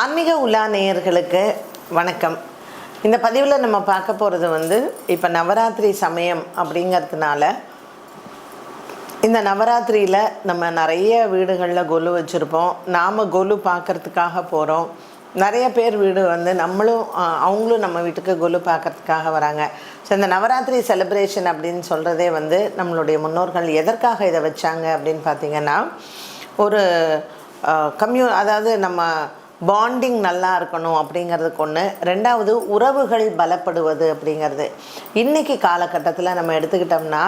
ஆன்மீக உலா நேயர்களுக்கு வணக்கம். இந்த பதிவில் நம்ம பார்க்க போகிறது வந்து இப்போ நவராத்திரி சமயம் அப்படிங்கிறதுனால இந்த நவராத்திரியில் நம்ம நிறைய வீடுகளில் கொலு வச்சுருப்போம். நாம் கொலு பார்க்குறதுக்காக போகிறோம் நிறைய பேர் வீடு வந்து நம்மளும் அவங்களும் நம்ம வீட்டுக்கு கொலு பார்க்கறதுக்காக வராங்க. ஸோ இந்த நவராத்திரி செலிப்ரேஷன் அப்படின்னு சொல்கிறதே வந்து நம்மளுடைய முன்னோர்கள் எதற்காக இதை வச்சாங்க அப்படின்னு பார்த்தீங்கன்னா ஒரு கம்யூ அதாவது நம்ம பாண்டிங் நல்லா இருக்கணும் அப்படிங்கிறதுக்கு ஒன்று ரெண்டாவது உறவுகள் பலப்படுவது அப்படிங்கிறது. இன்றைக்கி காலகட்டத்தில் நம்ம எடுத்துக்கிட்டோம்னா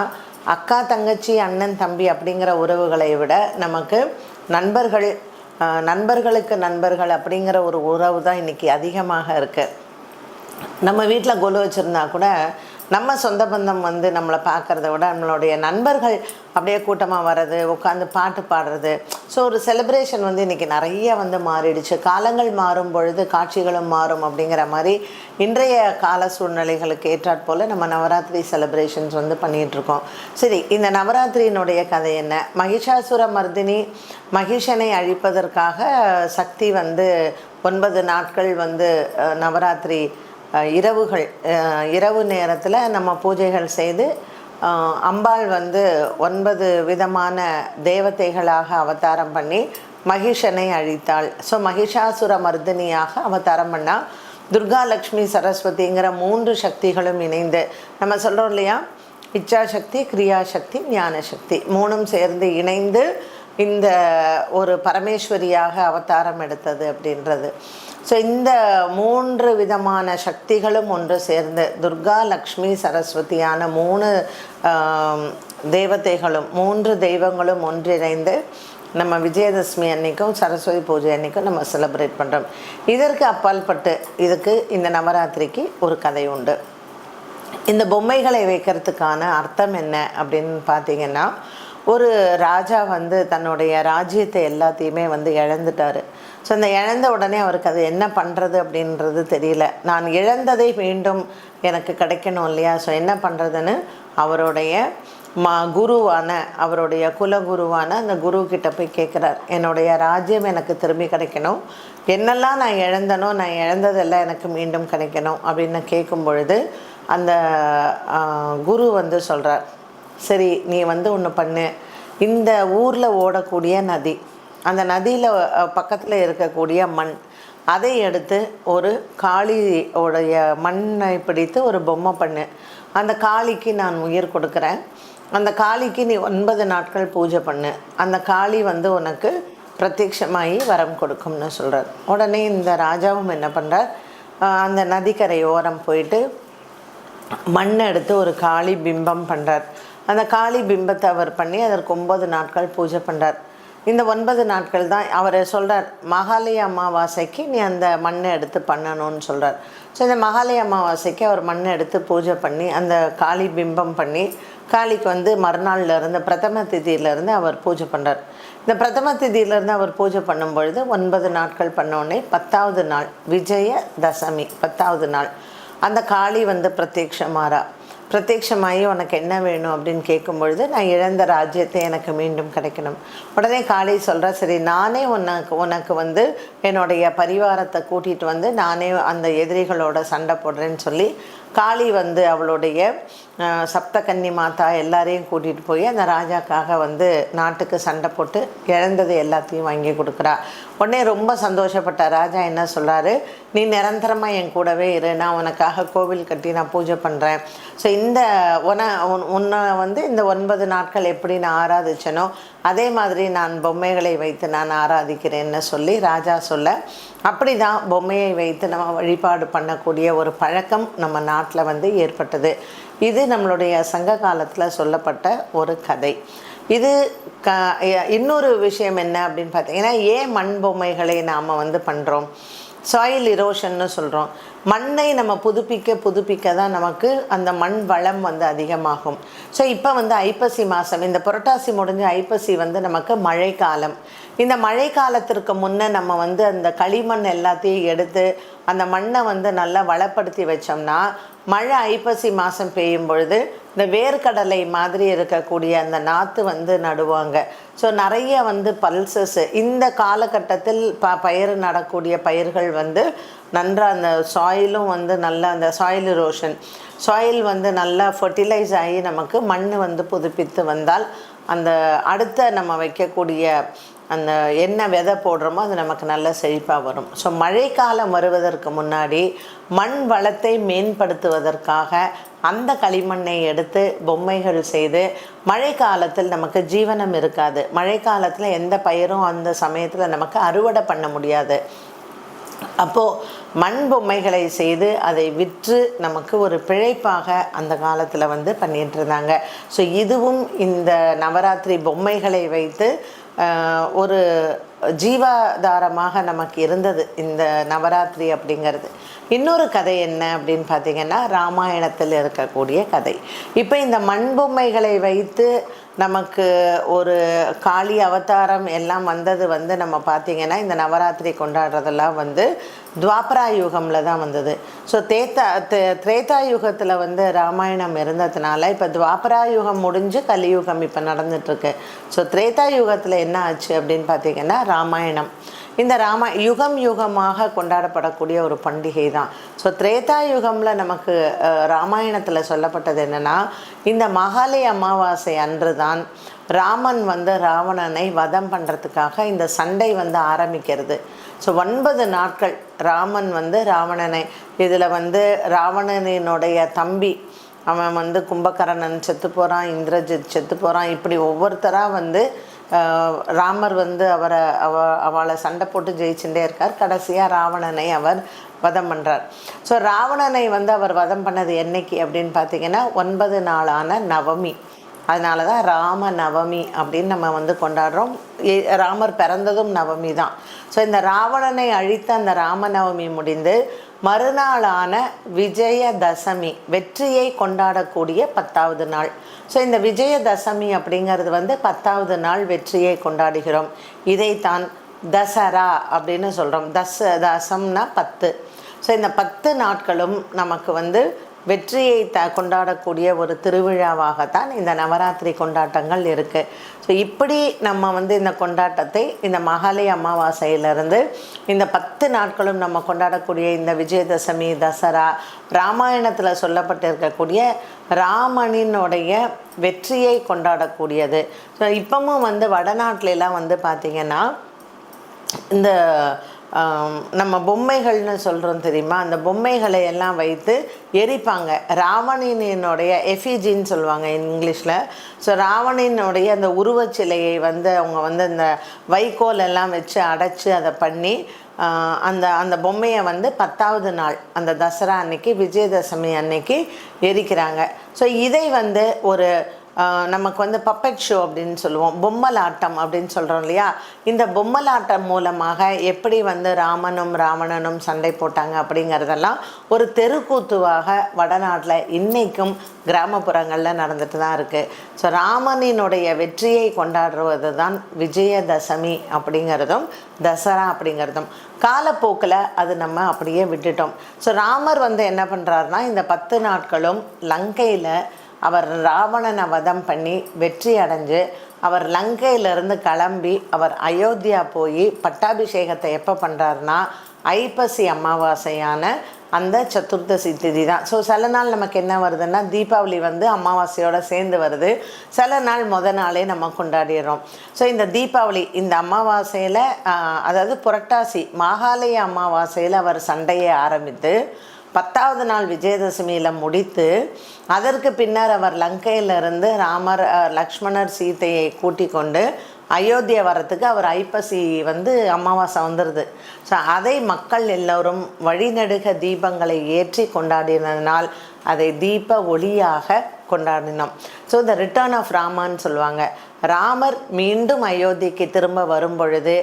அக்கா தங்கச்சி அண்ணன் தம்பி அப்படிங்கிற உறவுகளை விட நமக்கு நண்பர்கள் நண்பர்களுக்கு நண்பர்கள் அப்படிங்கிற ஒரு உறவு தான் இன்றைக்கி அதிகமாக இருக்குது நம்ம வீட்டில் கொலு வச்சுருந்தா கூட நம்ம சொந்த பந்தம் வந்து நம்மளை பார்க்குறத விட நம்மளுடைய நண்பர்கள் அப்படியே கூட்டமாக வர்றது உட்காந்து பாட்டு பாடுறது. ஸோ ஒரு செலிப்ரேஷன் வந்து இன்றைக்கி நிறைய வந்து மாறிடுச்சு. காலங்கள் மாறும் பொழுது காட்சிகளும் மாறும் அப்படிங்கிற மாதிரி இன்றைய கால சூழ்நிலைகளுக்கு ஏற்றாற் நம்ம நவராத்திரி செலிப்ரேஷன்ஸ் வந்து பண்ணிகிட்ருக்கோம் சரி இந்த நவராத்திரியினுடைய கதை என்ன? மகிஷாசுர மர்தினி மகிஷனை அழிப்பதற்காக சக்தி வந்து ஒன்பது நாட்கள் வந்து நவராத்திரி இரவுகள் இரவு நேரத்தில் நம்ம பூஜைகள் செய்து அம்பாள் வந்து ஒன்பது விதமான தேவதைகளாக அவதாரம் பண்ணி மகிஷனை அழித்தாள். ஸோ மகிஷாசுர மர்தினியாக அவதாரம் பண்ணால் துர்கா லக்ஷ்மி சரஸ்வதிங்கிற மூன்று சக்திகளும் இணைந்து நம்ம சொல்கிறோம் இல்லையா? இச்சாசக்தி கிரியாசக்தி ஞானசக்தி மூணும் சேர்ந்து இணைந்து இந்த ஒரு பரமேஸ்வரியாக அவதாரம் எடுத்தது அப்படின்றது. ஸோ இந்த மூன்று விதமான சக்திகளும் ஒன்று சேர்ந்து துர்கா லக்ஷ்மி சரஸ்வதியான மூணு தேவதைகளும் மூன்று தெய்வங்களும் ஒன்றிணைந்து நம்ம விஜயதசமி அன்னைக்கும் சரஸ்வதி பூஜை அன்னைக்கும் நம்ம செலிப்ரேட் பண்ணுறோம் இதற்கு அப்பால்பட்டு இதுக்கு இந்த நவராத்திரிக்கு ஒரு கதை உண்டு. இந்த பொம்மைகளை வைக்கிறதுக்கான அர்த்தம் என்ன அப்படின்னு பார்த்தீங்கன்னா ஒரு ராஜா வந்து தன்னுடைய ராஜ்யத்தை எல்லாத்தையுமே வந்து இழந்துட்டார். ஸோ அந்த இழந்த உடனே அவருக்கு அது என்ன பண்ணுறது அப்படின்றது தெரியல. நான் இழந்ததை மீண்டும் எனக்கு கிடைக்கணும் இல்லையா? ஸோ என்ன பண்ணுறதுன்னு அவருடைய மா குருவான அவருடைய குலகுருவான அந்த குரு கிட்ட போய் கேட்குறார் என்னுடைய ராஜ்யம் எனக்கு திரும்பி கிடைக்கணும். என்னெல்லாம் நான் இழந்தனோ நான் இழந்ததெல்லாம் எனக்கு மீண்டும் கிடைக்கணும். அப்படின்னு கேட்கும் பொழுது அந்த குரு வந்து சொல்கிறார் சரி நீ வந்து ஒன்று பண்ணு. இந்த ஊரில் ஓடக்கூடிய நதி அந்த நதியில் பக்கத்தில் இருக்கக்கூடிய மண் அதை எடுத்து ஒரு காளியோடைய மண்ணை பிடித்து ஒரு பொம்மை பண்ணு. அந்த காளிக்கு நான் உயிர் கொடுக்குறேன். அந்த காளிக்கு நீ ஒன்பது நாட்கள் பூஜை பண்ணு. அந்த காளி வந்து உனக்கு பிரத்யட்சமாகி வரம் கொடுக்கும்னு சொல்கிறார் உடனே இந்த ராஜாவும் என்ன பண்ணுறார் அந்த நதிக்கரை ஓரம் போயிட்டு மண்ணை எடுத்து ஒரு காளி பிம்பம் பண்ணுறார் அந்த காளி பிம்பத்தை அவர் பண்ணி அதற்கு ஒன்பது நாட்கள் பூஜை பண்ணுறார் இந்த ஒன்பது நாட்கள் தான் அவர் சொல்கிறார் மகாலய அமாவாசைக்கு நீ அந்த மண்ணை எடுத்து பண்ணணும்னு சொல்கிறார் ஸோ இந்த மகாலய அமாவாசைக்கு அவர் மண்ணை எடுத்து பூஜை பண்ணி அந்த காளி பிம்பம் பண்ணி காளிக்கு வந்து மறுநாள்லேருந்து பிரதம திதியிலேருந்து அவர் பூஜை பண்ணுறார் இந்த பிரதம திதியிலேருந்து அவர் பூஜை பண்ணும் பொழுது ஒன்பது நாட்கள் பண்ணோடனே பத்தாவது நாள் விஜய தசமி பத்தாவது நாள். அந்த காளி வந்து பிரத்யக்ஷமாரா. பிரத்யக்ஷமாகி உனக்கு என்ன வேணும் அப்படின்னு கேட்கும் பொழுது நான் இழந்த ராஜ்யத்தை எனக்கு மீண்டும் கிடைக்கணும். உடனே காளி சொல்கிறா சரி நானே உனக்கு உனக்கு வந்து என்னுடைய பரிவாரத்தை கூட்டிகிட்டு வந்து நானே அந்த எதிரிகளோட சண்டை போடுறேன்னு சொல்லி காளி வந்து அவளுடைய சப்தகன்னி மாதா எல்லாரையும் கூட்டிகிட்டு போய் அந்த ராஜாக்காக வந்து நாட்டுக்கு சண்டை போட்டு இழந்தது எல்லாத்தையும் வாங்கி கொடுக்குறா. உடனே ரொம்ப சந்தோஷப்பட்ட ராஜா என்ன சொல்கிறாரு நீ நிரந்தரமாக என் கூடவே இரு. நான் உனக்காக கோவில் கட்டி நான் பூஜை பண்ணுறேன் ஸோ இந்த உன உன்- உன்னை வந்து இந்த ஒன்பது நாட்கள் எப்படி நான் ஆராதிச்சனோ அதே மாதிரி நான் பொம்மைகளை வைத்து நான் ஆராதிக்கிறேன்னு சொல்லி ராஜா சொல்ல அப்படி தான் பொம்மையை வைத்து நம்ம வழிபாடு பண்ணக்கூடிய ஒரு பழக்கம் நம்ம நாட்டில் வந்து ஏற்பட்டது. இது நம்மளுடைய சங்க காலத்தில் சொல்லப்பட்ட ஒரு கதை. இது க இன்னொரு விஷயம் என்ன அப்படின்னு பார்த்தீங்கன்னா ஏன் மண் பொம்மைகளை நாம் வந்து பண்ணுறோம் சாயில் இரோஷன்னு சொல்கிறோம் மண்ணை நம்ம புதுப்பிக்க புதுப்பிக்க தான் நமக்கு அந்த மண் வளம் வந்து அதிகமாகும். ஸோ இப்போ வந்து ஐப்பசி மாதம் இந்த புரட்டாசி முடிஞ்ச ஐப்பசி வந்து நமக்கு மழைக்காலம். இந்த மழை காலத்திற்கு முன்னே நம்ம வந்து அந்த களிமண் எல்லாத்தையும் எடுத்து அந்த மண்ணை வந்து நல்லா வளப்படுத்தி வச்சோம்னா மழை ஐப்பசி மாதம் பெய்யும் பொழுது இந்த வேர்க்கடலை மாதிரி இருக்கக்கூடிய அந்த நாற்று வந்து நடுவாங்க. ஸோ நிறைய வந்து பல்சஸ் இந்த காலகட்டத்தில் ப பயிர் நடக்கூடிய பயிர்கள் வந்து நன்றாக அந்த சாயிலும் வந்து நல்லா அந்த சாயில் ரோஷன் சாயில் வந்து நல்லா ஃபர்டிலைஸ் ஆகி நமக்கு மண் வந்து புதுப்பித்து வந்தால் அந்த அடுத்த நம்ம வைக்கக்கூடிய அந்த என்ன விதை போடுறோமோ அது நமக்கு நல்ல செழிப்பாக வரும். ஸோ மழைக்காலம் வருவதற்கு முன்னாடி மண் வளத்தை மேம்படுத்துவதற்காக அந்த களிமண்ணை எடுத்து பொம்மைகள் செய்து மழை காலத்தில் நமக்கு ஜீவனம் இருக்காது. மழை காலத்தில் எந்த பயிரும் அந்த சமயத்தில் நமக்கு அறுவடை பண்ண முடியாது. அப்போது மண் பொம்மைகளை செய்து அதை விற்று நமக்கு ஒரு பிழைப்பாக அந்த காலத்தில் வந்து பண்ணிகிட்டு இருந்தாங்க. ஸோ இதுவும் இந்த நவராத்திரி பொம்மைகளை வைத்து ஒரு ஜீவாதாரமாக நமக்கு இருந்தது இந்த நவராத்திரி அப்படிங்கிறது. இன்னொரு கதை என்ன அப்படின்னு பார்த்தீங்கன்னா ராமாயணத்தில் இருக்கக்கூடிய கதை. இப்போ இந்த மண்பொம்மைகளை வைத்து நமக்கு ஒரு காளி அவதாரம் எல்லாம் வந்தது வந்து நம்ம பார்த்தீங்கன்னா இந்த நவராத்திரி கொண்டாடுறதெல்லாம் வந்து துவாபரா யுகமில் தான் வந்தது. ஸோ தேத்தா தே- திரேதா யுகத்தில் வந்து ராமாயணம் இருந்ததுனால இப்போ துவாபரா யுகம் முடிஞ்சு கலியுகம் இப்போ நடந்துகிட்ருக்கு ஸோ திரேதா யுகத்தில் என்ன ஆச்சு அப்படின்னு பார்த்தீங்கன்னா ராமாயணம். இந்த ராம யுகம் யுகமாக கொண்டாடப்படக்கூடிய ஒரு பண்டிகை தான். ஸோ திரேதா யுகமில் நமக்கு ராமாயணத்தில் சொல்லப்பட்டது என்னென்னா இந்த மகாலய அமாவாசை அன்று தான் ராமன் வந்து ராவணனை வதம் பண்ணுறதுக்காக இந்த சண்டை வந்து ஆரம்பிக்கிறது. ஸோ ஒன்பது நாட்கள் ராமன் வந்து ராவணனை இதில் வந்து ராவணனினுடைய தம்பி அவன் வந்து கும்பகரணன் செத்து போகிறான் இந்திரஜித் செத்து போகிறான் இப்படி ஒவ்வொருத்தராக வந்து ராமர் வந்து அவரை அவ அவளை சண்டை போட்டு ஜெயிச்சுட்டே இருக்கார். கடைசியாக ராவணனை அவர் வதம் பண்ணுறார் ஸோ ராவணனை வந்து அவர் வதம் பண்ணது என்னைக்கு அப்படின்னு பார்த்தீங்கன்னா ஒன்பது நாளான நவமி. அதனால தான் ராம நவமி அப்படின்னு நம்ம வந்து கொண்டாடுறோம். ஏ- ராமர் பிறந்ததும் நவமி தான். ஸோ இந்த ராவணனை அழித்த அந்த ராமநவமி முடிந்து மறுநாளான விஜயதசமி வெற்றியை கொண்டாடக்கூடிய பத்தாவது நாள். ஸோ இந்த விஜயதசமி அப்படிங்கிறது வந்து பத்தாவது நாள் வெற்றியை கொண்டாடுகிறோம். இதைத்தான் தசரா அப்படின்னு சொல்கிறோம் தச தசம்னா பத்து. ஸோ இந்த பத்து நாட்களும் நமக்கு வந்து வெற்றியை த கொண்டாடக்கூடிய ஒரு திருவிழாவாகத்தான் இந்த நவராத்திரி கொண்டாட்டங்கள் இருக்குது ஸோ இப்படி நம்ம வந்து இந்த கொண்டாட்டத்தை இந்த மகாலய அமாவாசையிலிருந்து இந்த பத்து நாட்களும் நம்ம கொண்டாடக்கூடிய இந்த விஜயதசமி தசரா ராமாயணத்தில் சொல்லப்பட்டிருக்கக்கூடிய ராமனினுடைய வெற்றியை கொண்டாடக்கூடியது. ஸோ இப்பவும் வந்து வடநாட்டிலலாம் வந்து பார்த்திங்கன்னா இந்த நம்ம பொம்மைகள்னு சொல்கிறோம் தெரியுமா? அந்த பொம்மைகளை எல்லாம் வைத்து எரிப்பாங்க. ராவணனினுடைய எஃபிஜின்னு சொல்லுவாங்க இங்கிலீஷில். ஸோ ராவணனுடைய அந்த உருவச்சிலையை வந்து அவங்க வந்து அந்த வைக்கோல் எல்லாம் வச்சு அடைச்சி அதை பண்ணி அந்த அந்த பொம்மையை வந்து பத்தாவது நாள் அந்த தசரா அன்னைக்கு விஜயதசமி அன்னைக்கு எரிக்கிறாங்க. ஸோ இதை வந்து ஒரு நமக்கு வந்து பப்பெட் ஷோ அப்படின்னு சொல்லுவோம். பொம்மலாட்டம் அப்படின்னு சொல்கிறோம் இல்லையா? இந்த பொம்மலாட்டம் மூலமாக எப்படி வந்து ராமனும் ராவணனும் சண்டை போட்டாங்க அப்படிங்கிறதெல்லாம் ஒரு தெருக்கூத்துவாக வடநாட்டில் இன்றைக்கும் கிராமப்புறங்களில் நடந்துட்டு தான் இருக்குது ஸோ ராமனினுடைய வெற்றியை கொண்டாடுவது தான் விஜயதசமி அப்படிங்கிறதும் தசரா அப்படிங்கிறதும். காலப்போக்கில் அது நம்ம அப்படியே விட்டுட்டோம். ஸோ ராமர் வந்து என்ன பண்ணுறாருனா இந்த பத்து நாட்களும் லங்கையில் அவர் ராவணனை வதம் பண்ணி வெற்றி அடைஞ்சு அவர் லங்கையிலிருந்து கிளம்பி அவர் அயோத்தியா போய் பட்டாபிஷேகத்தை எப்போ பண்ணுறாருனா ஐப்பசி அமாவாசையான அந்த சதுர்தசி திதி தான் ஸோ சில நாள் நமக்கு என்ன வருதுன்னா தீபாவளி வந்து அமாவாசையோடு சேர்ந்து வருது. சில நாள் முத நாளே நம்ம கொண்டாடிடுறோம். ஸோ இந்த தீபாவளி இந்த அமாவாசையில் அதாவது புரட்டாசி மாகாலய அமாவாசையில் அவர் சண்டையை ஆரம்பித்து பத்தாவது நாள் விஜயதசமியில் முடித்து அதற்கு பின்னர் அவர் லங்கையிலிருந்து ராமர் லக்ஷ்மணர் சீதையை கூட்டி கொண்டு அயோத்தியா வரத்துக்கு அவர் ஐப்பசி வந்து அமாவாசை வந்துடுது ஸோ அதை மக்கள் எல்லோரும் வழிநடுக தீபங்களை ஏற்றி கொண்டாடினதினால் அதை தீப ஒளியாக கொண்டாடினோம். ஸோ த ரிட்டர்ன் ஆஃப் ராமான்னு சொல்லுவாங்க. ராமர் மீண்டும் அயோத்திக்கு திரும்ப வரும் பொழுது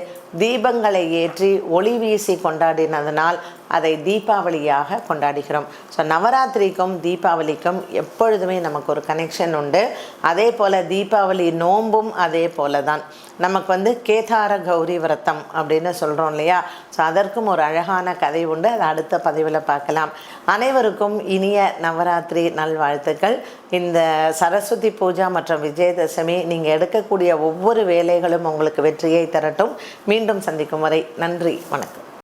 தீபங்களை ஏற்றி ஒளி வீசி கொண்டாடினதனால் அதை தீபாவளியாக கொண்டாடுகிறோம். ஸோ நவராத்திரிக்கும் தீபாவளிக்கும் எப்பொழுதுமே நமக்கு ஒரு கனெக்ஷன் உண்டு. அதே போல் தீபாவளி நோன்பும் அதே போல தான் நமக்கு வந்து கேதார கௌரி விரதம் அப்படின்னு சொல்கிறோம் இல்லையா? ஸோ அதற்கும் ஒரு அழகான கதை உண்டு. அதை அடுத்த பதிவில் பார்க்கலாம். அனைவருக்கும் இனிய நவராத்திரி நல்வாழ்த்துக்கள். இந்த சரஸ்வதி பூஜா மற்றும் விஜயதசமி நீங்கள் எடுக்கக்கூடிய ஒவ்வொரு வேலைகளும் உங்களுக்கு வெற்றியை தரட்டும். மீண்டும் சந்திக்கும் வரை நன்றி வணக்கம்.